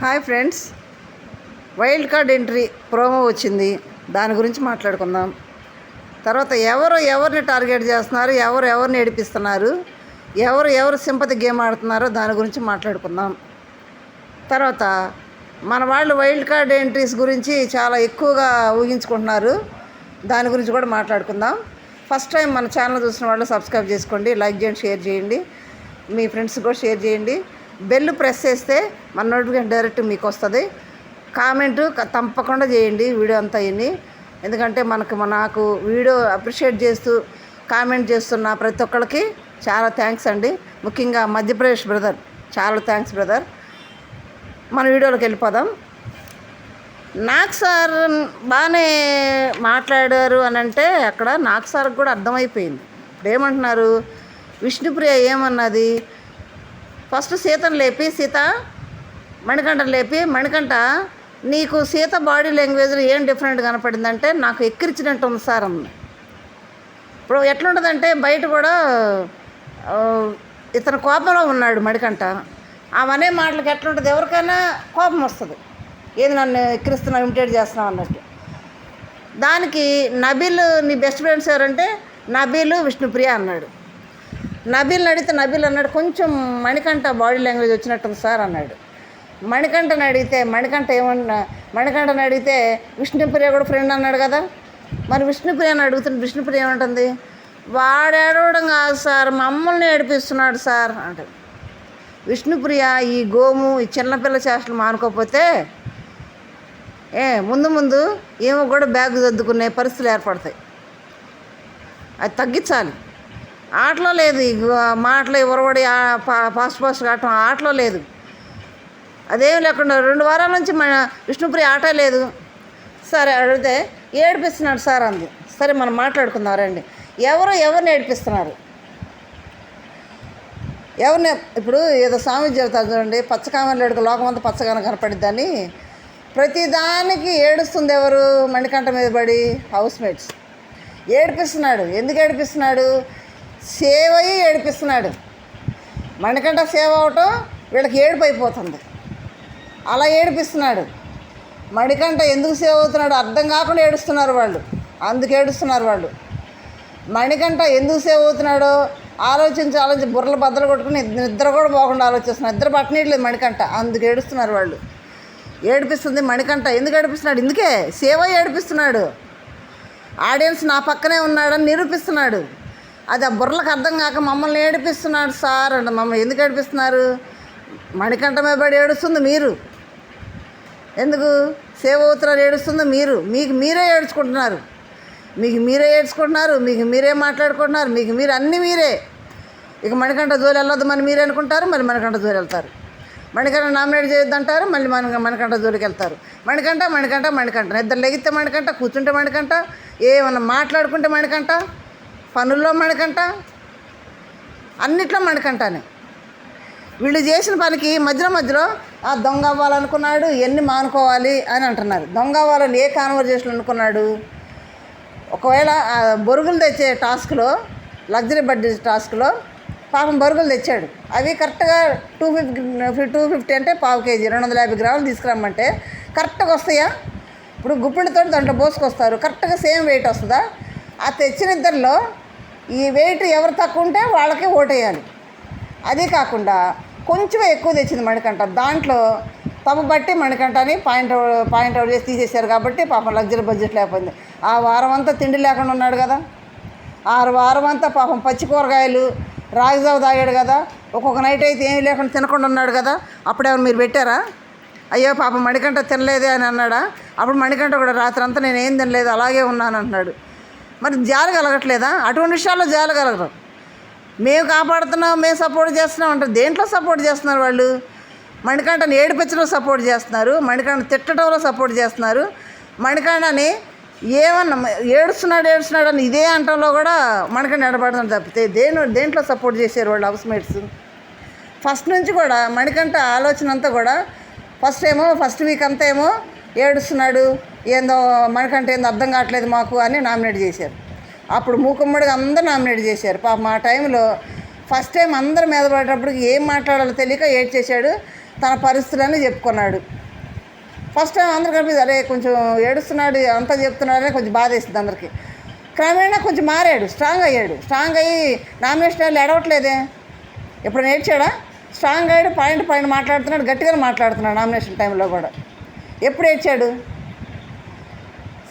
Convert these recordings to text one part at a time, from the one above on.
Hi friends. Wild card entry promo వచ్చింది. దాని గురించి మాట్లాడుకుందాం. తర్వాత ఎవరు ఎవరిని టార్గెట్ చేస్తున్నారు? ఎవరు ఎవరిని ఏడిపిస్తున్నారు? ఎవరు ఎవరు సింపతి గేమ్ ఆడుతున్నారో దాని గురించి మాట్లాడుకుందాం. తర్వాత మన వాళ్ళు వైల్డ్ కార్డ్ ఎంట్రీస్ గురించి చాలా ఎక్కువగా ఊహించుకుంటున్నారు. దాని గురించి కూడా మాట్లాడుకుందాం. ఫస్ట్ టైం మన ఛానల్ చూసిన వాళ్ళు సబ్స్క్రైబ్ చేసుకోండి లైక్ చేయండి షేర్ చేయండి. మీ ఫ్రెండ్స్ కూడా షేర్ చేయండి. బెల్ ప్రెస్ చేస్తే మన నోటిఫికేషన్ డైరెక్ట్ మీకు వస్తుంది కామెంట్ తప్పకుండా చేయండి వీడియో అంతా అయ్యింది ఎందుకంటే మనకు నాకు వీడియో అప్రిషియేట్ చేస్తూ కామెంట్ చేస్తున్న ప్రతి ఒక్కరికి చాలా థ్యాంక్స్ అండి. ముఖ్యంగా మధ్యప్రదేశ్ బ్రదర్ చాలా థ్యాంక్స్ బ్రదర్. మన వీడియోలోకి వెళ్ళిపోదాం. నాకు సార్ బాగానే మాట్లాడారు అని అంటే అక్కడ నాకు సార్కి కూడా అర్థమైపోయింది. ఇప్పుడు ఏమంటున్నారు? విష్ణుప్రియ ఏమన్నది? ఫస్ట్ సీతను లేపి సీత మణికంఠను లేపి మణికంఠ నీకు సీత బాడీ లాంగ్వేజ్లో ఏం డిఫరెంట్ కనపడిందంటే నాకు ఎక్కిరిచినట్టు ఉంది సార్ అమ్మ. ఇప్పుడు ఎట్లుంటుందంటే బయట కూడా ఇతను కోపంలో ఉన్నాడు మణికంఠ. అవనే మాటలకు ఎట్లుంటుంది? ఎవరికైనా కోపం వస్తుంది. ఏది నన్ను ఎక్కిరిస్తున్నావు ఇమిటేట్ చేస్తున్నావు అన్నట్టు. దానికి నబీల్ నీ బెస్ట్ ఫ్రెండ్స్ ఎవరంటే నబీలు విష్ణుప్రియ అన్నాడు. నబీల్ని అడిగితే నబీల్ అన్నాడు కొంచెం మణికంఠ బాడీ లాంగ్వేజ్ వచ్చినట్టుంది సార్ అన్నాడు. మణికంఠని అడిగితే మణికంఠ ఏమన్నా మణికంఠని అడిగితే విష్ణుప్రియ కూడా ఫ్రెండ్ అన్నాడు కదా. మరి విష్ణుప్రియని అడుగుతుంది విష్ణుప్రియ ఏమంటుంది? వాడు ఏడవడం కాదు సార్ మమ్మల్ని ఏడిపిస్తున్నాడు సార్ అంటే విష్ణుప్రియ ఈ గోము ఈ చిన్నపిల్ల చేష్టలు మానుకోకపోతే ఏ ముందు ముందు ఏమో కూడా బ్యాగ్ దద్దుకునే పరిస్థితులు ఏర్పడతాయి. అది తగ్గించాలి. ఆటలో లేదు. మాటలు ఎవరబడి ఫాస్ట్ ఫాస్ట్ కావటం ఆటలో లేదు. అదేం లేకుండా రెండు వారాల నుంచి మన విష్ణుప్రియ ఆట లేదు. సరే అడిగితే ఏడిపిస్తున్నాడు సార్ అంది. సరే మనం మాట్లాడుకుందాం రండి. ఎవరు ఎవరిని ఏడిపిస్తున్నారు? ఎవరిని? ఇప్పుడు ఏదో స్వామి చెబుతారు చూడండి పచ్చకామలు ఏడుకు లోకమంతా పచ్చగానే కనపడిద్దని. ప్రతిదానికి ఏడుస్తుంది ఎవరు? మణికంఠ మీద పడి హౌస్ మేట్స్ ఏడిపిస్తున్నాడు. ఎందుకు ఏడిపిస్తున్నాడు? సేవ్ అయ్యి ఏడిపిస్తున్నాడు. మణికంఠ సేవ అవటం వీళ్ళకి ఏడుపు అయిపోతుంది అలా ఏడిపిస్తున్నాడు. మణికంఠ ఎందుకు సేవ అవుతున్నాడు అర్థం కాకుండా ఏడుస్తున్నారు వాళ్ళు. అందుకు ఏడుస్తున్నారు వాళ్ళు. మణికంఠ ఎందుకు సేవ్ అవుతున్నాడో ఆలోచించి ఆలోచించి బుర్రలు బద్దలు కొట్టుకుని నిద్ర కూడా పోకుండా ఆలోచిస్తున్నారు. నిద్ర పట్టనీయట్లేదు మణికంఠ. అందుకు ఏడుస్తున్నారు వాళ్ళు. ఏడిపిస్తుంది మణికంఠ. ఎందుకు ఏడిపిస్తున్నాడు? ఇందుకే సేవ ఏడిపిస్తున్నాడు. ఆడియన్స్ నా పక్కనే ఉన్నాడని నిరూపిస్తున్నాడు. అది ఆ బుర్రలకు అర్థం కాక మమ్మల్ని ఏడిపిస్తున్నాడు సార్ అంట. మమ్మల్ని ఎందుకు ఏడిపిస్తున్నారు? మణికంఠ పడి ఏడుస్తుంది మీరు. ఎందుకు? సేవ్ అవుతున్నారు ఏడుస్తుంది మీరు. మీకు మీరే ఏడ్చుకుంటున్నారు. మీకు మీరే ఏడ్చుకుంటున్నారు. మీకు మీరే మాట్లాడుకుంటున్నారు. మీకు మీరు అన్నీ మీరే. ఇక మణికంఠ జోలి వెళ్ళొద్దు మరి మీరే అనుకుంటారు. మళ్ళీ మణికంఠ జోలి వెళ్తారు. మణికంఠ నామినేట్ చేయొద్దంటారు. మళ్ళీ మన మణికంఠ జోలికి వెళ్తారు. మణికంఠ మణికంఠ మణికంఠ. నిద్ర లెగితే మణికంఠ కూర్చుంటే మణికంఠ. ఏమన్నా మాట్లాడుకుంటే మణికంఠ? పనుల్లో మణికంఠ అన్నిట్లో మణికంఠనే. వీళ్ళు చేసిన పనికి మధ్యలో మధ్యలో ఆ దొంగ అవ్వాలనుకున్నాడు ఎన్ని మానుకోవాలి? అని అంటున్నారు. దొంగ అవ్వాలని ఏ కాన్వర్జేషన్ అనుకున్నాడు? ఒకవేళ ఆ బొరుగులు తెచ్చే టాస్క్లో లగ్జరీ బడ్జెట్ టాస్క్లో పాపం బొరుగులు తెచ్చాడు. అవి కరెక్ట్గా టూ ఫిఫ్టీ టూ ఫిఫ్టీ అంటే పావు కేజీ రెండు వందల యాభై గ్రాములు తీసుకురమ్మంటే కరెక్ట్గా వస్తాయా? ఇప్పుడు గుప్పిడితో దాంట్లో పోసుకొస్తారు. కరెక్ట్గా సేమ్ వెయిట్ వస్తుందా? ఆ తెచ్చిన ఇద్దరిలో ఈ వెయిట్ ఎవరు తక్కువ ఉంటే వాళ్ళకే ఓటేయాలి. అదే కాకుండా కొంచెం ఎక్కువ తెచ్చింది మణికంట దాంట్లో తమ బట్టి మణికంఠని పాయింట్ అవుట్ పాయింట్ అవుట్ చేసి తీసేశారు కాబట్టి పాపం లగ్జరీ బడ్జెట్ లేకపోయింది. ఆ వారం అంతా తిండి లేకుండా ఉన్నాడు కదా. ఆరు వారం అంతా పాపం పచ్చి కూరగాయలు రాగిజావ తాగాడు కదా. ఒక్కొక్క నైట్ అయితే ఏమీ లేకుండా తినకుండా ఉన్నాడు కదా. అప్పుడేమైనా మీరు పెట్టారా? అయ్యో పాపం మణికంఠ తినలేదే అని అన్నాడా? అప్పుడు మణికంఠ కూడా రాత్రి అంతా నేను ఏం తినలేదు అలాగే ఉన్నాను అంటున్నాడు మరి జాలి కలగట్లేదా అటువంటి విషయాల్లో జాలి కలగరు మేము కాపాడుతున్నాం మేము సపోర్ట్ చేస్తున్నాం అంటే దేంట్లో సపోర్ట్ చేస్తున్నారు వాళ్ళు? మణికంఠని ఏడిపించడంలో సపోర్ట్ చేస్తున్నారు మణికంఠ తిట్టడంలో సపోర్ట్ చేస్తున్నారు. మణికంఠని ఏమన్నా ఏడుస్తున్నాడు ఏడుస్తున్నాడు అని ఇదే అంటంలో కూడా మణికంఠ నిలబడుతుంది తప్పితే దేని దేంట్లో సపోర్ట్ చేశారు వాళ్ళు హౌస్ మేట్స్? ఫస్ట్ నుంచి కూడా మణికంఠ ఆలోచన అంతా కూడా ఫస్ట్ ఏమో ఫస్ట్ వీక్ అంతా ఏమో ఏడుస్తున్నాడు ఏందో మనకంటే ఏందో అర్థం కావట్లేదు మాకు అని నామినేట్ చేశారు. అప్పుడు మూకుమ్మడిగా అందరూ నామినేట్ చేశారు. పాప మా టైంలో ఫస్ట్ టైం అందరు మీద పడేటప్పటికి ఏం మాట్లాడాలో తెలియక ఏడ్ చేశాడు తన పరిస్థితులని చెప్పుకున్నాడు. ఫస్ట్ టైం అందరు కనిపిస్తుంది అరే కొంచెం ఏడుస్తున్నాడు అంతా చెప్తున్నాడని కొంచెం బాధ వేసింది అందరికీ. క్రమేణా కొంచెం మారాడు స్ట్రాంగ్ అయ్యాడు. స్ట్రాంగ్ అయ్యి నామినేషన్ వాళ్ళు ఎడవట్లేదే ఎప్పుడు నేర్చాడా స్ట్రాంగ్ అయ్యాడు పాయింట్ పాయింట్ మాట్లాడుతున్నాడు గట్టిగానే మాట్లాడుతున్నాడు నామినేషన్ టైంలో కూడా. ఎప్పుడు ఏడ్చాడు?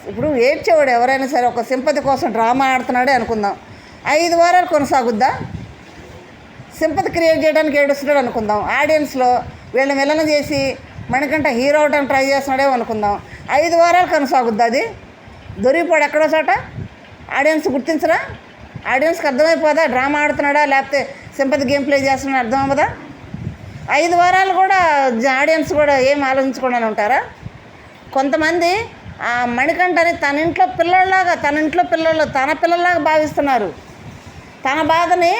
ఇప్పుడు ఏడ్చేవాడు ఎవరైనా సరే ఒక సింపతి కోసం డ్రామా ఆడుతున్నాడే అనుకుందాం. ఐదు వారాలు కొనసాగుద్దా? సింపతి క్రియేట్ చేయడానికి ఏడుస్తున్నాడు అనుకుందాం. ఆడియన్స్లో వీళ్ళని విలన చేసి మనకంటే హీరో అవడానికి ట్రై చేస్తున్నాడేమో అనుకుందాం. ఐదు వారాలు కొనసాగుద్ది అది? దొరికిపోడు ఎక్కడో చోట? ఆడియన్స్ గుర్తించరా? ఆడియన్స్కి అర్థమైపోదా? డ్రామా ఆడుతున్నాడా? లేకపోతే సింపతి గేమ్ ప్లే చేస్తున్నాడా అర్థం అవ్వదా ఐదు వారాలు కూడా ఆడియన్స్ కూడా ఏం ఆలోచించకుండా ఉంటారా? కొంతమంది ఆ మణికంఠని తన ఇంట్లో పిల్లల్లాగా తన ఇంట్లో పిల్లలు తన పిల్లల్లాగా భావిస్తున్నారు. తన బాధని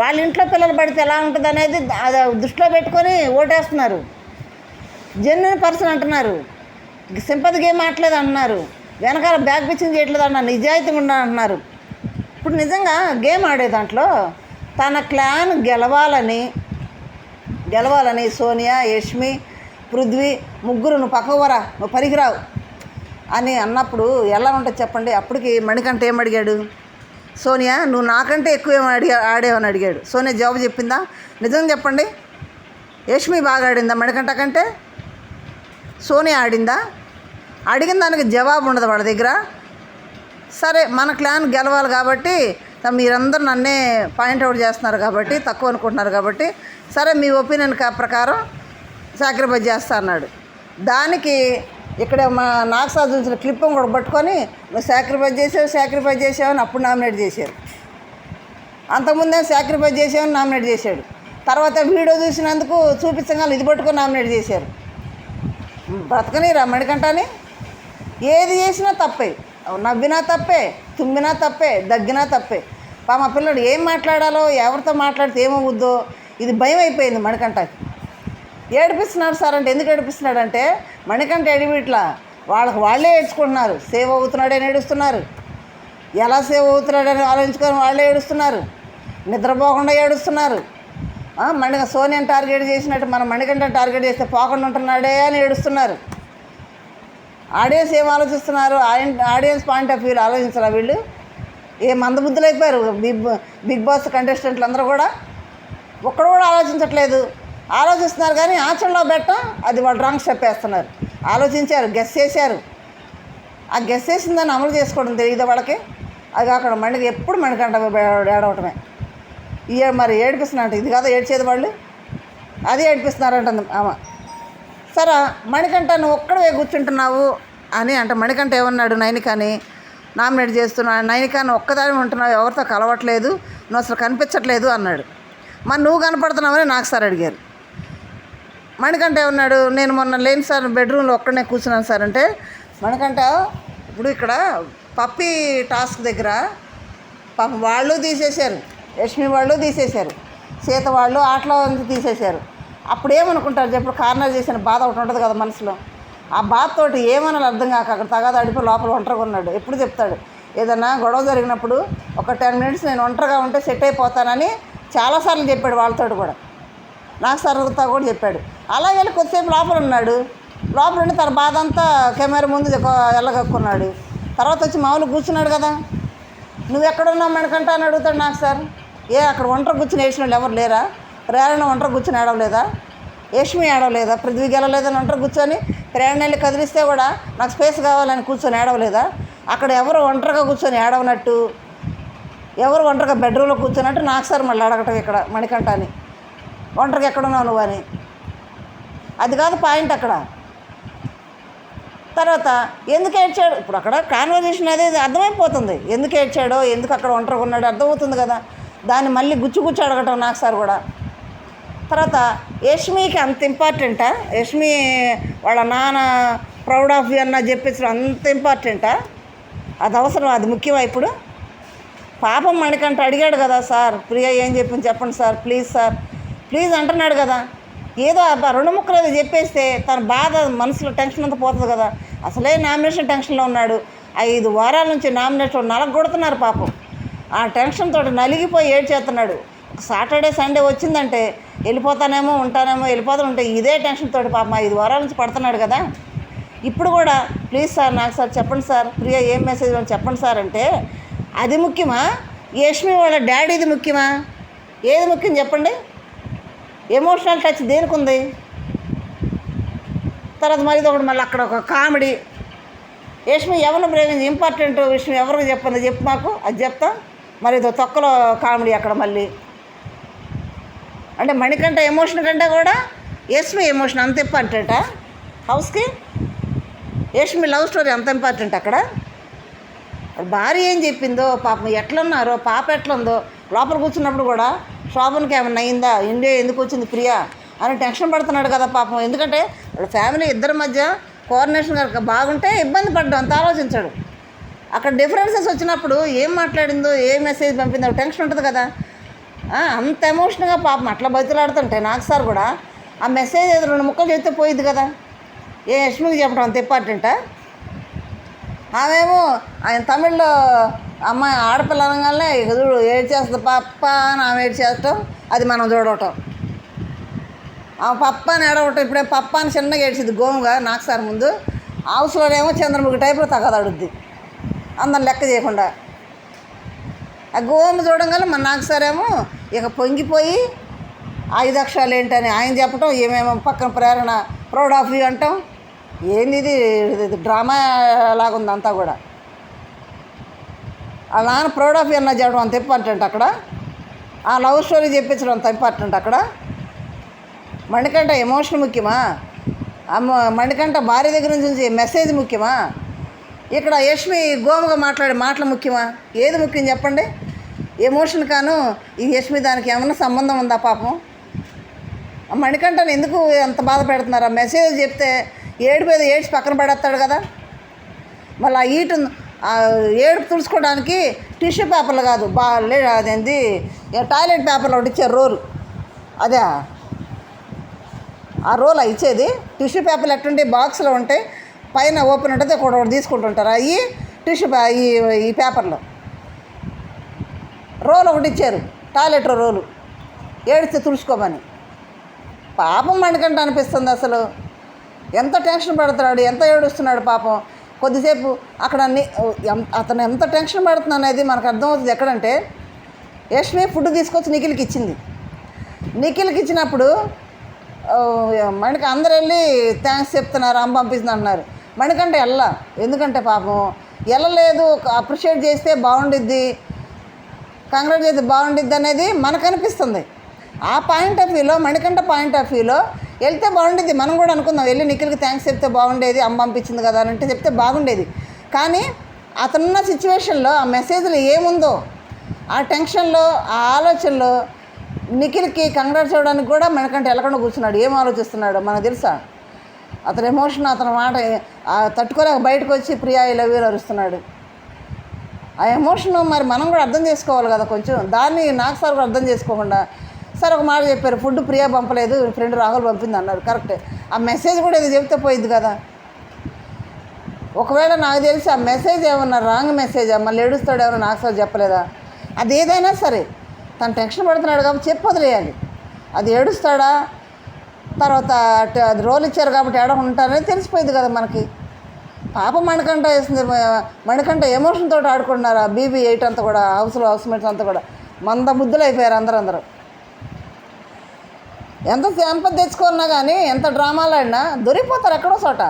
వాళ్ళ ఇంట్లో పిల్లలు పడితే ఎలా ఉంటుంది అనేది అది దృష్టిలో పెట్టుకొని ఓటేస్తున్నారు. జెన్యున్ పర్సన్ అంటున్నారు. సింపతి గేమ్ ఆడలేదు అంటున్నారు. వెనకాల బ్యాక్ పిచ్చింగ్ చేయట్లేదు అన్నారు నిజాయితీగా ఉండ అంటున్నారు. ఇప్పుడు నిజంగా గేమ్ ఆడే దాంట్లో తన క్లాన్ గెలవాలని గెలవాలని సోనియా యష్మి పృథ్వీ ముగ్గురు నువ్వు పక్కవరా నువ్వు పనికిరావు అని అన్నప్పుడు ఎలా ఉంటుంది చెప్పండి? అప్పటికి మణికంట ఏం అడిగాడు? సోనియా నువ్వు నాకంటే ఎక్కువ ఏమో అడిగా ఆడేవని అడిగాడు. సోనియా జవాబు చెప్పిందా? నిజం చెప్పండి. యష్మి బాగా ఆడిందా మణికంట కంటే? సోనియా ఆడిందా? అడిగిన దానికి జవాబు ఉండదు వాళ్ళ దగ్గర. సరే మన క్లాన్ గెలవాలి కాబట్టి మీరందరూ నన్నే పాయింట్అవుట్ చేస్తున్నారు కాబట్టి తక్కువ అనుకుంటున్నారు కాబట్టి సరే మీ ఒపీనియన్ ప్రకారం సాక్రిఫైస్ చేస్తా అన్నాడు. దానికి ఇక్కడ మా నాగసా చూసిన క్లిప్ కూడా పట్టుకొని నువ్వు సాక్రిఫైస్ చేసావు సాక్రిఫైస్ చేసావు అని అప్పుడు నామినేట్ చేశారు. అంతకుముందే సాక్రిఫైస్ చేసామని నామినేట్ చేశాడు. తర్వాత వీడియో చూసినందుకు చూపించగానే ఇది పట్టుకొని నామినేట్ చేశారు. బ్రతకని మణికంఠని? ఏది చేసినా తప్పే. నవ్వినా తప్పే తుమ్మినా తప్పే దగ్గినా తప్పే. పా మా పిల్లడు ఏం మాట్లాడాలో ఎవరితో మాట్లాడితే ఏమవుద్దో ఇది భయం అయిపోయింది మణికంఠకి. ఏడిపిస్తున్నాడు సార్ అంటే ఎందుకు ఏడిపిస్తున్నాడంటే మణికంఠ ఎడివిట్లా వాళ్ళకి వాళ్ళే ఏడ్చుకుంటున్నారు. సేవ్ అవుతున్నాడని ఏడుస్తున్నారు. ఎలా సేవ్ అవుతున్నాడని ఆలోచించుకొని వాళ్ళే ఏడుస్తున్నారు. నిద్రపోకుండా ఏడుస్తున్నారు. మణిక సోనియాని టార్గెట్ చేసినట్టు మనం మణికంఠ టార్గెట్ చేస్తే పోకుండా ఉంటున్నాడే అని ఏడుస్తున్నారు. ఆడియన్స్ ఏం ఆలోచిస్తున్నారు? ఆయన ఆడియన్స్ పాయింట్ ఆఫ్ వ్యూలో ఆలోచించరా వీళ్ళు? ఏ మందబుద్ధులు అయిపోయారు. బిగ్ బిగ్ బాస్ కంటెస్టెంట్లు అందరూ కూడా. ఒక్కడు కూడా ఆలోచించట్లేదు. ఆలోచిస్తున్నారు కానీ ఆచరణలో పెట్టం అది వాళ్ళు రాంగ్ స్టెప్ వేస్తున్నారు ఆలోచించారు గెస్ చేశారు. ఆ గెస్ చేసిన దాన్ని అమలు చేసుకోవడం తెలియదు వాళ్ళకి? అది అక్కడ మండికి ఎప్పుడు మండికంట ఏడవటమే. ఈ మరి ఏడిపిస్తున్నట్టు ఇది కాదు ఏడ్చేది వాళ్ళు. అది ఏడిపిస్తున్నారంటుంది ఆమె. సరే మణికంఠ నువ్వు ఒక్కడే కూర్చుంటున్నావు అని అంటే మణికంఠ ఏమన్నాడు? నైనికాని నామినేట్ చేస్తున్నా నైనికాని ఒక్కదాని ఉంటున్నావు ఎవరితో కలవట్లేదు నువ్వు అసలు కనిపించట్లేదు అన్నాడు. మరి నువ్వు కనపడుతున్నావని నాకు సార్ అడిగారు. మణికంఠ ఏమన్నాడు? నేను మొన్న లేని సార్ బెడ్రూమ్లో ఒక్కడనే కూర్చున్నాను సార్ అంటే మణికంఠ ఇప్పుడు ఇక్కడ పప్పి టాస్క్ దగ్గర పాపం వాళ్ళు తీసేశారు. యష్మి వాళ్ళు తీసేశారు. సీత వాళ్ళు ఆటలో తీసేశారు. అప్పుడు ఏమనుకుంటారు చెప్పు కార్నర్ చేసిన బాధ ఒకటి ఉంటుంది కదా మనసులో. ఆ బాధతోటి ఏమనాలి అర్థం కాక అక్కడ తగాద అడిపి లోపల ఒంటరిగా ఉన్నాడు. ఎప్పుడు చెప్తాడు ఏదన్నా గొడవ జరిగినప్పుడు ఒక టెన్ మినిట్స్ నేను ఒంటరిగా ఉంటే సెట్ అయిపోతానని చాలాసార్లు చెప్పాడు వాళ్ళతో కూడా. నాకు సరుగుతా కూడా చెప్పాడు. అలా వెళ్ళి కొద్దిసేపు లోపల ఉన్నాడు. లోపల ఉండి తన బాధ అంతా కెమెరా ముందు వెళ్ళగక్కున్నాడు తర్వాత వచ్చి మామూలు కూర్చున్నాడు కదా. నువ్వు ఎక్కడున్నావు? మనకంట అని అడుగుతాడు నాకు సార్. ఏ అక్కడ ఒంటరి కూర్చుని వేసిన వాళ్ళు ఎవరు లేరా? ప్రేరణ ఒంటరి కూర్చొని ఏడవలేదా యష్మి ఏడవలేదా పృథ్వీ గెలలేదని ఒంటరి కూర్చొని ప్రేరణ కదిలిస్తే కూడా నాకు స్పేస్ కావాలని కూర్చొని ఏడవలేదా అక్కడ ఎవరు ఒంటరిగా కూర్చొని ఏడవనట్టు ఎవరు ఒంటరిగా బెడ్రూమ్లో కూర్చున్నట్టు నాకు సార్ మళ్ళీ అడగటం ఇక్కడ మణికంఠ అని ఒంటరిగా ఎక్కడున్నావు నువ్వు అని. అది కాదు పాయింట్ అక్కడ. తర్వాత ఎందుకు ఏడ్చాడు? ఇప్పుడు అక్కడ కాన్వర్జేషన్ అనేది అర్థమైపోతుంది. ఎందుకు ఏడ్చాడో? ఎందుకు అక్కడ ఒంటరిగా ఉన్నాడో అర్థమవుతుంది కదా. దాన్ని మళ్ళీ గుచ్చు గుచ్చు అడగటం నాకు సార్ కూడా తర్వాత యష్మికి అంత ఇంపార్టెంటా? యష్మి వాళ్ళ నాన్న ప్రౌడ్ ఆఫ్ యూ అన్న చెప్పించడం అంత ఇంపార్టెంటా? అది అవసరం అది ముఖ్యమా ఇప్పుడు? పాపం మణికంట అడిగాడు కదా సార్ ప్రియా ఏం చెప్పింది చెప్పండి సార్ ప్లీజ్ సార్. ప్లీజ్ అంటున్నాడు కదా. ఏదో రెండు ముక్కలు ఏదో చెప్పేస్తే తన బాధ మనసులో టెన్షన్ అంతా పోతుంది కదా. అసలే నామినేషన్ టెన్షన్లో ఉన్నాడు. ఐదు వారాల నుంచి నామినేషన్ నలగొడుతున్నారు పాపం. ఆ టెన్షన్ తోటి నలిగిపోయి ఏడ్చేస్తున్నాడు. సాటర్డే సండే వచ్చిందంటే వెళ్ళిపోతానేమో ఉంటానేమో వెళ్ళిపోతా ఉంటే ఇదే టెన్షన్ తోటి పాపం ఐదు వారాల నుంచి పడుతున్నాడు కదా. ఇప్పుడు కూడా ప్లీజ్ సార్ నాకు సార్ చెప్పండి సార్ ప్రియా ఏం మెసేజ్ అని చెప్పండి సార్ అంటే అది ముఖ్యమా? యష్మి వాళ్ళ డాడీది ముఖ్యమా? ఏది ముఖ్యం చెప్పండి? ఎమోషనల్ టచ్ దేనికి ఉంది? తర్వాత మరి ఒకటి మళ్ళీ అక్కడ ఒక కామెడీ. యష్మి ఎవరిని ప్రేమించి ఇంపార్టెంట్ విషయం ఎవరికి చెప్పండి? చెప్పు మాకు అది చెప్తా. మరి ఇదో తొక్కలో కామెడీ అక్కడ మళ్ళీ. అంటే మణికంఠ ఎమోషన్ కంటే కూడా యశ్మి ఎమోషన్ అంత ఇంపార్టెంటా హౌస్కి? యశ్మి లవ్ స్టోరీ అంత ఇంపార్టెంట్ అక్కడ? భార్య ఏం చెప్పిందో పాపం ఎట్లున్నారో పాప ఎట్లుందో లోపల కూర్చున్నప్పుడు కూడా శోభన్కి ఏమన్నా అయిందా? ఇండియా ఎందుకు వచ్చింది ప్రియా? అని టెన్షన్ పడుతున్నాడు కదా పాపం. ఎందుకంటే వాళ్ళ ఫ్యామిలీ ఇద్దరి మధ్య కోఆర్డినేషన్ కనుక బాగుంటే ఇబ్బంది పడ్డం అంత ఆలోచించాడు. అక్కడ డిఫరెన్సెస్ వచ్చినప్పుడు ఏం మాట్లాడిందో ఏ మెసేజ్ పంపిందో టెన్షన్ ఉంటుంది కదా. అంత ఎమోషన్గా పాపం. అట్లా బతులాడుతుంటాయి నాకు సార్ కూడా ఆ మెసేజ్ ఏదో రెండు ముక్కలు చెప్తే పోయిద్ది కదా. ఏ యష్మికి చెప్పడం అంత ఇంపార్టెంట్ ఆమెమో ఆయన తమిళ్ళో అమ్మాయి ఆడపిల్ల అనగానే ఇక చూడు చేస్తుంది పప్ప అని ఆమె ఏడ్చేస్తాం అది మనం చూడటం. ఆ పప్ప అని ఏడవటం ఇప్పుడే పప్ప అని చిన్నగా ఏడ్చింది గోముగా నాకు సార్ ముందు. హౌస్లోనేమో చంద్రముఖి టైప్లో తగదడుద్ది. అందరం లెక్క చేయకుండా. ఆ గోము చూడంగానే మన నాకు సారేమో ఇక పొంగిపోయి ఐదు అక్షరాలు ఏంటని ఆయన చెప్పటం ఏమేమో పక్కన ప్రేరణ ప్రౌడ్ ఆఫ్ యూ అంటాం. ఏంది ఇది? డ్రామా లాగా అంతా కూడా. ఆ నాన్న ప్రౌడ్ ఆఫ్ యూ అన్న చెప్పడం అంత ఇంపార్టెంట్ అక్కడ. ఆ లవ్ స్టోరీ చెప్పించడం అంత ఇంపార్టెంట్ అక్కడ. మణికంఠ ఎమోషన్ ముఖ్యమా? అమ్మ మణికంఠ భార్య దగ్గర నుంచి మెసేజ్ ముఖ్యమా? ఇక్కడ యష్మి గోముగా మాట్లాడే మాటలు ముఖ్యమా? ఏది ముఖ్యం చెప్పండి? ఎమోషన్ కాను ఈ యష్మి దానికి ఏమైనా సంబంధం ఉందా పాపం? మణికంఠను ఎందుకు అంత బాధ పెడుతున్నారు? ఆ మెసేజ్ చెప్తే ఏడు మీద ఏడ్చి పక్కన పడేస్తాడు కదా. మళ్ళీ ఆ ఈటు ఏడుపు తుడుచుకోవడానికి టిష్యూ పేపర్లు కాదు బా లే అదేంది టాయిలెట్ పేపర్లు ఒకటి ఇచ్చారు రోల్. అదే ఆ రోల్ ఇచ్చేది. టిష్యూ పేపర్లు ఎట్టుంటే బాక్స్లో ఉంటాయి పైన ఓపెన్ ఉంటుంది ఒకటి ఒకటి తీసుకుంటుంటారు. అవి టిష్యూ ఈ ఈ పేపర్లో. రోల్ ఒకటి ఇచ్చారు. Toilet roll. ఏడిస్తే తుడుచుకోమని. పాపం మణికంట అనిపిస్తుంది అసలు. ఎంత టెన్షన్ పడుతున్నాడు ఎంత ఏడుస్తున్నాడు పాపం. కొద్దిసేపు అక్కడ అతను ఎంత టెన్షన్ పడుతున్నా అనేది మనకు అర్థమవుతుంది. ఎక్కడంటే యష్మి ఫుడ్ తీసుకొచ్చి నిఖిల్కి ఇచ్చింది. నిఖిల్కి ఇచ్చినప్పుడు మణిక అందరు వెళ్ళి థ్యాంక్స్ చెప్తున్నారు అమ్మ పంపిస్తుంది అంటున్నారు మణికంటే వెళ్ళ ఎందుకంటే పాపం వెళ్ళలేదు అప్రిషియేట్ చేస్తే బాగుండిద్ది. కాంగ్రెస్ చేస్తే బాగుండిద్ది అనేది మనకు అనిపిస్తుంది. ఆ పాయింట్ ఆఫ్ వ్యూలో మణికంఠ పాయింట్ ఆఫ్ వ్యూలో వెళ్తే బాగుండేది మనం కూడా అనుకుందాం వెళ్ళి నిఖిల్కి థ్యాంక్స్ చెప్తే బాగుండేది అమ్మ పంపించింది కదా అని అంటే చెప్తే బాగుండేది. కానీ అతనున్న సిచ్యువేషన్లో ఆ మెసేజ్లో ఏముందో ఆ టెన్షన్లో ఆ ఆలోచనలో నిఖిల్కి కంగారు చూడడానికి కూడా మనకంటే వెళ్ళకుండా కూర్చున్నాడు. ఏం ఆలోచిస్తున్నాడు మనకు తెలుసా? అతని ఎమోషన్ అతని మాట తట్టుకోలేక బయటకు వచ్చి ప్రియా ఐ లవ్ అరుస్తున్నాడు. ఆ ఎమోషన్ మరి మనం కూడా అర్థం చేసుకోవాలి కదా కొంచెం. దాన్ని నాకు సార్ కూడా అర్థం చేసుకోకుండా సార్ ఒక మాట చెప్పారు ఫుడ్ ప్రియా పంపలేదు ఫ్రెండ్ రాహుల్ పంపింది అన్నారు. కరెక్ట్. ఆ మెసేజ్ కూడా ఇది చెప్తే పోయింది కదా. ఒకవేళ నాకు తెలిసి ఆ మెసేజ్ ఏమన్నా రాంగ్ మెసేజ్? మళ్ళీ ఏడుస్తాడు ఏమన్నా నాకు సార్ చెప్పలేదా? అది ఏదైనా సరే తను టెన్షన్ పడుతున్నాడు కాబట్టి చెప్పి వదిలేయాలి అది ఏడుస్తాడా? తర్వాత అది రోల్ ఇచ్చారు కాబట్టి ఏడ ఉంటారనేది తెలిసిపోయింది కదా మనకి. పాప మణికంట వేసింది మణికంట ఎమోషన్ తోటి ఆడుకుంటున్నారు ఆ బీబీ ఎయిట్ అంతా కూడా హౌస్లో హౌస్ మేట్స్ అంతా కూడా. మంద ముద్దులు అయిపోయారు అందరూ అందరూ. ఎంత సంపద తెచ్చుకున్నా కానీ ఎంత డ్రామాలు ఆడినా దొరికిపోతారు ఎక్కడో చోట.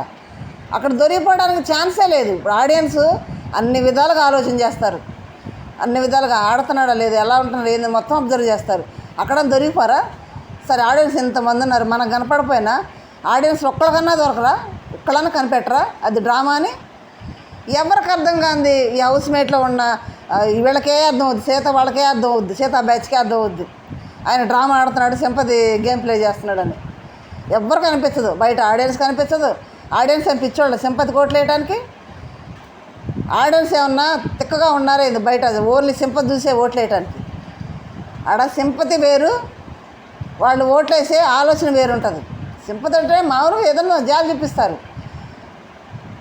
అక్కడ దొరికిపోవడానికి ఛాన్సే లేదు. ఇప్పుడు ఆడియన్స్ అన్ని విధాలుగా ఆలోచన చేస్తారు. అన్ని విధాలుగా ఆడుతున్నాడా లేదు ఎలా ఉంటున్నాడు ఏంది మొత్తం అబ్జర్వ్ చేస్తారు. అక్కడ దొరికిపోరా? సరే ఆడియన్స్ ఇంతమంది ఉన్నారు. మనకు కనపడిపోయినా ఆడియన్స్ ఒక్కరికన్నా దొరకరా? ఒక్కళ్ళన్నా కనిపెట్టరా? అది డ్రామా అని? ఎవరికి అర్థం కాంది? ఈ హౌస్ మేట్లో ఉన్న వీళ్ళకే అర్థం అవుద్ది. సీత వాళ్ళకే అర్థం అవుద్ది. సీత బ్యాచ్కే అర్థం అవుద్ది. ఆయన డ్రామా ఆడుతున్నాడు సింపతి గేమ్ ప్లే చేస్తున్నాడని. ఎవ్వరు కనిపించదు బయట ఆడియన్స్ కనిపించదు. ఆడియన్స్ అని పిచ్చోళ్ళు? సింపతి కోట్లేయడానికి ఆడియన్స్ ఏమన్నా తిక్కగా ఉన్నారా ఇది బయట? ఓన్లీ సింపతి చూసే ఓట్లేయటానికి ఆడ సింపతి వేరు వాళ్ళు ఓట్లేసే ఆలోచన వేరు ఉంటుంది సింపతి అంటే మామూలుగా ఏదన్నా జాలి చూపిస్తారు.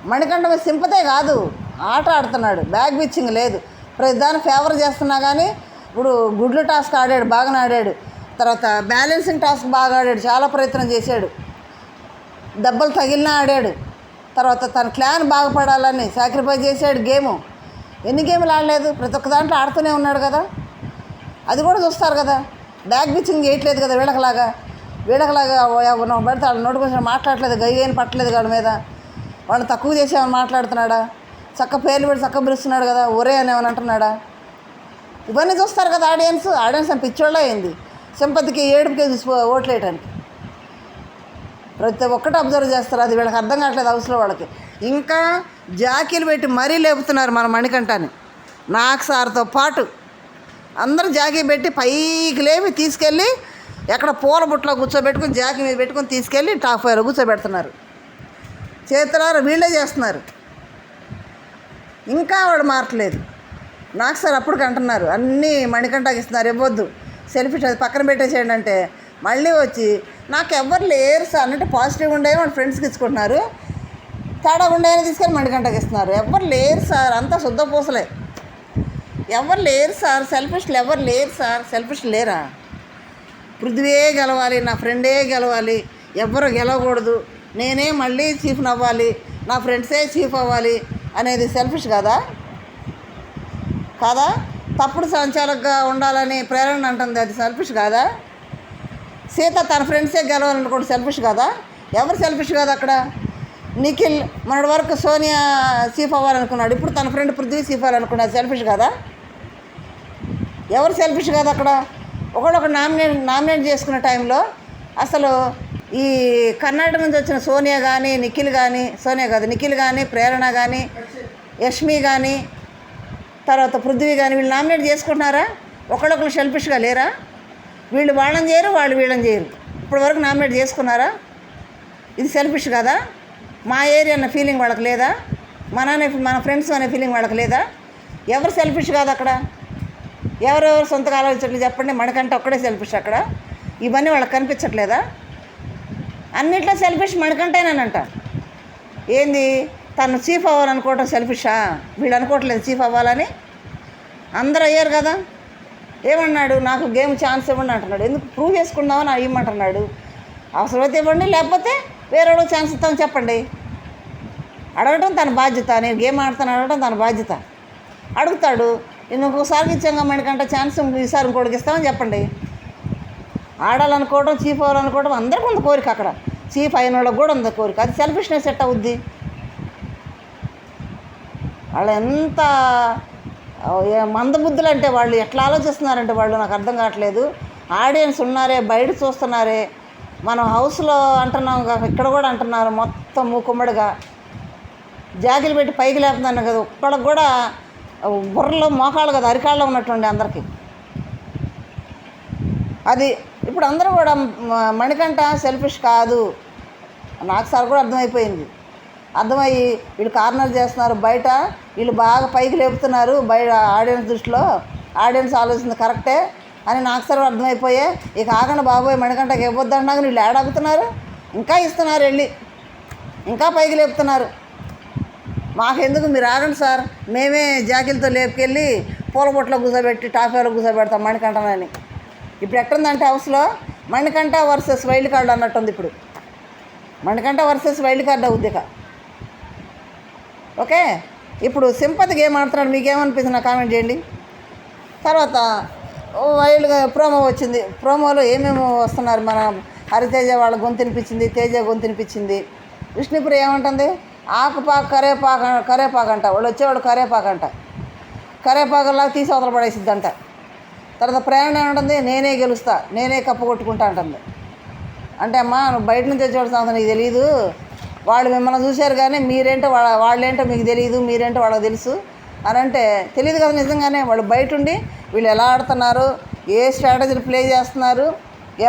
మణికంఠ సింపతే కాదు. ఆట ఆడుతున్నాడు. బ్యాగ్ పిచ్చింగ్ లేదు. ప్రతిదాన్ని ఫేవర్ చేస్తున్నా కానీ ఇప్పుడు గుడ్లు టాస్క్ ఆడాడు బాగానే ఆడాడు. తర్వాత బ్యాలెన్సింగ్ టాస్క్ బాగా ఆడాడు చాలా ప్రయత్నం చేశాడు. దెబ్బలు తగిలినా ఆడాడు. తర్వాత తన క్లాన్ బాగుపడాలని సాక్రిఫైస్ చేశాడు గేము ఎన్ని గేములు ఆడలేదు? ప్రతి ఒక్క దాంట్లో ఆడుతూనే ఉన్నాడు కదా. అది కూడా చూస్తారు కదా. బ్యాక్ బిచ్చింగ్ చేయట్లేదు కదా వీళ్ళకలాగా. వీళ్ళకలాగా ఎవరినో పడితే వాళ్ళ నోటికొచ్చిన మాట్లాడలేదు గయ్యని పట్టలేదు వాళ్ళ మీద. వాళ్ళు తక్కువ చేసి మాట్లాడుతున్నాడా? చక్క పేర్లు పెట్టి చక్క పిలుస్తున్నాడు కదా ఒరే అని ఏమని అంటున్నాడా? ఇవన్నీ చూస్తారు కదా ఆడియన్స్. ఆడియన్స్ అని పిచ్చోళ్ళ అయింది సింపతికి ఏడుపుకే చూసిపో ఓట్లేయటానికి. ప్రతి ఒక్కటి అబ్జర్వ్ చేస్తారు. అది వీళ్ళకి అర్థం కావట్లేదు హౌస్లో వాళ్ళకి. ఇంకా జాకీలు పెట్టి మరీ లేపుతున్నారు మన మణికంఠని. నాకు సార్తో పాటు అందరూ జాకీ పెట్టి పైకి లేపి తీసుకెళ్ళి ఎక్కడ పూల బుట్టలో కూర్చోబెట్టుకుని జాకీ మీద పెట్టుకొని తీసుకెళ్ళి టాప్ ఫైవ్లో కూర్చోబెడుతున్నారు. చేతులారా వీళ్ళే చేస్తున్నారు. ఇంకా వాడు మారట్లేదు. నాకు సార్ అప్పటికి అంటున్నారు అన్నీ మణికంటకి ఇస్తున్నారు. ఇవ్వద్దు. సెల్ఫీ అది పక్కన పెట్టేసేయండి అంటే మళ్ళీ వచ్చి నాకు ఎవ్వరు లేరు సార్. అంటే పాజిటివ్ ఉండే వాళ్ళ ఫ్రెండ్స్కి ఇచ్చుకుంటున్నారు. తేడా ఉండేని తీసుకొని మణికంటకి ఇస్తున్నారు. ఎవ్వరు లేరు సార్. అంతా శుద్ధ పూసలే. ఎవరు లేరు సార్. సెల్ఫిష్లు ఎవరు లేరు సార్. సెల్ఫిష్ లేరా? పృథ్వే గెలవాలి నా ఫ్రెండే గెలవాలి. ఎవ్వరు గెలవకూడదు. నేనే మళ్ళీ చీఫ్ని అవ్వాలి నా ఫ్రెండ్సే చీఫ్ అవ్వాలి అనేది సెల్ఫిష్ కదా? కాదా? తప్పుడు సంచాలకుగా ఉండాలని ప్రేరణ అంటుంది అది సెల్ఫిష్ కాదా? సీత తన ఫ్రెండ్సే గెలవాలనుకోండి సెల్ఫిష్ కదా? ఎవరు సెల్ఫిష్ కాదు అక్కడ? నిఖిల్ మొన్నటి వరకు సోనియా చీఫ్ అవ్వాలనుకున్నాడు ఇప్పుడు తన ఫ్రెండ్ పృథ్వీ చీఫ్ అవ్వాలనుకున్నాడు సెల్ఫిష్ కదా? ఎవరు సెల్ఫిష్ కాదు అక్కడ? ఒకడొక నామినేట్ నామినేట్ చేసుకున్న టైంలో అసలు ఈ కర్ణాటక నుంచి వచ్చిన సోనియా కానీ నిఖిల్ కానీ సోనియా కాదు నిఖిల్ కానీ ప్రేరణ కానీ యష్మి కానీ తర్వాత పృథ్వీ కానీ వీళ్ళు నామినేట్ చేసుకుంటున్నారా? ఒకళ్ళొకరు సెల్ఫిష్గా లేరా? వీళ్ళు వాళ్ళని చేయరు వాళ్ళు వీళ్ళని చేయరు. ఇప్పటి వరకు నామినేట్ చేసుకున్నారా? ఇది సెల్ఫిష్ కదా? మా ఏరియా అన్న ఫీలింగ్ వాళ్ళకి లేదా? మన అనే మన ఫ్రెండ్స్ అనే ఫీలింగ్ వాళ్ళకి లేదా? ఎవరు సెల్ఫిష్ కాదు అక్కడ? ఎవరెవరు సొంతగా ఆలోచించట్లేదు చెప్పండి మనకంటే ఒక్కడే సెల్ఫిష్ అక్కడ? ఇవన్నీ వాళ్ళకి కనిపించట్లేదా? అన్నిట్లో సెల్ఫిష్ మనకంటేనేనంట. ఏంది? తను చీఫ్ అవ్వాలనుకోవటం సెల్ఫిషా వీడు అనుకోవట్లేదు చీఫ్ అవ్వాలని? అందరూ అయ్యారు కదా? ఏమన్నాడు? నాకు గేమ్ ఛాన్స్ ఇవ్వండి అంటున్నాడు. ఎందుకు? ప్రూవ్ చేసుకుందామని ఇవ్వమంటున్నాడు అవసరమైతే ఇవ్వండి లేకపోతే వేరే ఛాన్స్ ఇస్తామని చెప్పండి. అడగటం తన బాధ్యత. నేను గేమ్ ఆడతాను అడగటం తన బాధ్యత. అడుగుతాడు. నేను ఇంకోసారికి ఇచ్చాం మనకంటే ఛాన్స్ ఈసారి ఇంకోటికి ఇస్తామని చెప్పండి. ఆడాలనుకోవడం చీఫ్ అవ్వాలనుకోవడం అందరికీ ఉంది కోరిక అక్కడ. చీఫ్ అయిన వాళ్ళకి కూడా ఉంది కోరిక. అది సెల్ఫిష్నెస్ సెట్ అవుద్ది. వాళ్ళు ఎంత మందబుద్ధులు అంటే వాళ్ళు ఎట్లా ఆలోచిస్తున్నారంటే వాళ్ళు నాకు అర్థం కావట్లేదు. ఆడియన్స్ ఉన్నారే బయట చూస్తున్నారే. మనం హౌస్లో అంటున్నాం ఇక్కడ కూడా అంటున్నారు మొత్తం మూకుమ్మడిగా. జాకిలు పెట్టి పైకి లేపుతున్నాను కదా ఒక్కడికి కూడా బుర్రలో మోకాళ్ళు కదా అరికాళ్ళు ఉన్నట్టుండి అందరికీ. అది ఇప్పుడు అందరూ కూడా మణికంట సెల్ఫిష్ కాదు. నాకు సార్ కూడా అర్థమైపోయింది. అర్థమయ్యి వీళ్ళు కార్నర్ చేస్తున్నారు బయట వీళ్ళు బాగా పైకి లేపుతున్నారు బయట ఆడియన్స్ దృష్టిలో. ఆడియన్స్ ఆలోచించింది కరెక్టే అని నాకు సార్ అర్థమైపోయే. ఇక ఆగండి బాబోయ్ మణికంటకి ఇవ్వద్దు అన్నా వీళ్ళు ఏడాగుతున్నారు ఇంకా ఇస్తున్నారు వెళ్ళి. ఇంకా పైకి లేపుతున్నారు. మాకెందుకు మీరు ఆగండి సార్. మేమే జాకిలతో లేపుకెళ్ళి పూల బొట్లో కూర్చోబెట్టి టాఫీలో కూర్చోబెడతాం మణికంటనని ఇప్పుడు ఎట్టుందంటే హౌస్లో? మణికంఠ వర్సెస్ వైల్డ్ కార్డ్ అన్నట్టుంది ఇప్పుడు. మణికంఠ వర్సెస్ వైల్డ్ కార్డ్ అవుద్ది ఇక ఓకే? ఇప్పుడు సింపతి గేమ్ ఆడుతున్నాడు. మీకేమనిపిస్తుంది? నా కామెంట్ చేయండి. తర్వాత వైల్డ్గా ప్రోమో వచ్చింది. ప్రోమోలో ఏమేమి వస్తున్నారు? మన హరితేజ వాళ్ళ గొంతునిపించింది తేజ గొంతునిపించింది విష్ణుపురి ఏమంటుంది? ఆకుపాకు కరేపాకు కరేపాకు అంట. వాళ్ళు వచ్చేవాడు కరేపాకు అంట. కరేపాకులా తీసి అవతల పడేసిద్దంట. తర్వాత ప్రయాణం ఏమంటుంది? నేనే గెలుస్తా నేనే కప్పు కొట్టుకుంటా అంటుంది. అంటే అమ్మా నువ్వు బయట నుంచి వచ్చేవాడు సంగతి నీకు తెలియదు వాళ్ళు మిమ్మల్ని చూశారు కానీ మీరేంటో వాళ్ళ వాళ్ళేంటో మీకు తెలియదు మీరేంటో వాళ్ళకి తెలుసు అని అంటే తెలియదు కదా నిజంగానే. వాళ్ళు బయట ఉండి వీళ్ళు ఎలా ఆడుతున్నారు ఏ స్ట్రాటజీలు ప్లే చేస్తున్నారు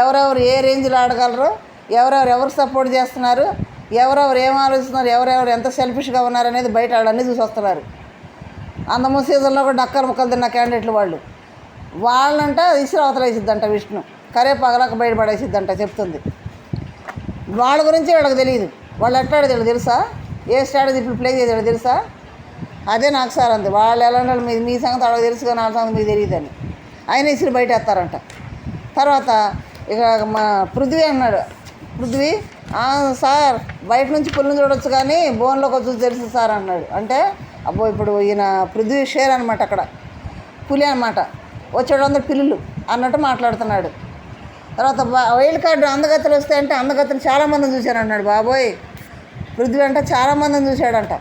ఎవరెవరు ఏ రేంజ్లో ఆడగలరు ఎవరెవరు ఎవరు సపోర్ట్ చేస్తున్నారు ఎవరెవరు ఏం ఆలోచిస్తున్నారు ఎవరెవరు ఎంత సెల్ఫిష్గా ఉన్నారు అనేది బయట వాళ్ళన్నీ చూసి వస్తున్నారు. అందము సీజన్లో కూడా డక్కర్ ముక్కలు తిన్న క్యాండిడేట్లు వాళ్ళు. వాళ్ళంట ఇసురు అవతలేసిద్దంట విష్ణు. కరే పగలకు బయటపడేసిద్దంట చెప్తుంది. వాళ్ళ గురించి వాళ్ళకి తెలియదు వాళ్ళు ఎట్లా తెలుసా? ఏ స్ట్రాటజీ ఇప్పుడు ప్లే చేసాడు తెలుసా? అదే నాకు సార్ అంది. వాళ్ళు ఎలా ఉండాలి మీ మీ సంగతి వాళ్ళకి తెలుసు కానీ వాళ్ళ సంగతి మీకు తెలియదని. ఆయన ఇసురు బయట వేస్తారంట తర్వాత ఇక మా పృథ్వీ అన్నాడు. పృథ్వీ సార్ బయట నుంచి పుల్లని చూడొచ్చు కానీ బోన్లోకి వచ్చి తెలుసు సార్ అన్నాడు. అంటే అబ్బో ఇప్పుడు ఈయన పృథ్వీ షేర్ అనమాట అక్కడ. పులి అనమాట వచ్చేటందరూ పిల్లులు అన్నట్టు మాట్లాడుతున్నాడు. తర్వాత వైల్డ్ కార్డు అందగత్తలు వస్తే అంటే అందగత్తలు చాలామందిని చూశాను అన్నాడు. బాబోయ్ పృథ్వీ అంటే చాలామందిని చూశాడంట.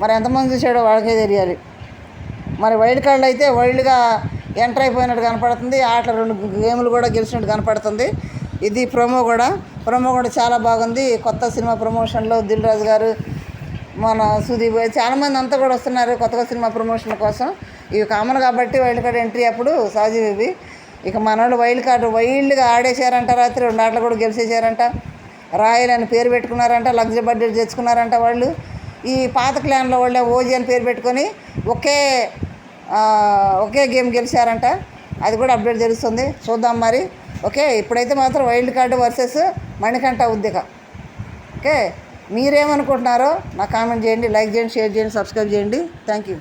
మరి ఎంతమంది చూశాడో వాళ్ళకే తెలియాలి. మరి వైల్డ్ కార్డు అయితే వైల్డ్గా ఎంటర్ అయిపోయినట్టు కనపడుతుంది. ఆటలు రెండు గేములు కూడా గెలిచినట్టు కనపడుతుంది. ఇది ప్రోమో కూడా. ప్రోమో కూడా చాలా బాగుంది. కొత్త సినిమా ప్రమోషన్లో దిల్ రాజు గారు మన సుదీప్ చాలామంది అంతా కూడా వస్తున్నారు కొత్తగా సినిమా ప్రమోషన్ కోసం. ఇవి కామన్ కాబట్టి వైల్డ్ కార్డ్ ఎంట్రీ అప్పుడు సహజీవి ఇవి ఇక మన వాళ్ళు వైల్డ్ కార్డు వైల్డ్గా ఆడేశారంట రాత్రి రెండు ఆటలు కూడా గెలిచేశారంట. రాయల్ అని పేరు పెట్టుకున్నారంట లగ్జరీ బడ్జెట్ తెచ్చుకున్నారంట వాళ్ళు. ఈ పాత క్లాన్లో వాళ్ళే ఓజీ అని పేరు పెట్టుకొని ఒకే ఒకే గేమ్ గెలిచారంట. అది కూడా అప్డేట్ తెలుస్తుంది. చూద్దాం మరి. ఓకే ఇప్పుడైతే మాత్రం వైల్డ్ కార్డు వర్సెస్ మణికంఠ ఉద్దిక ఓకే మీరేమనుకుంటున్నారో నాకు కామెంట్ చేయండి లైక్ చేయండి షేర్ చేయండి సబ్స్క్రైబ్ చేయండి. Thank you.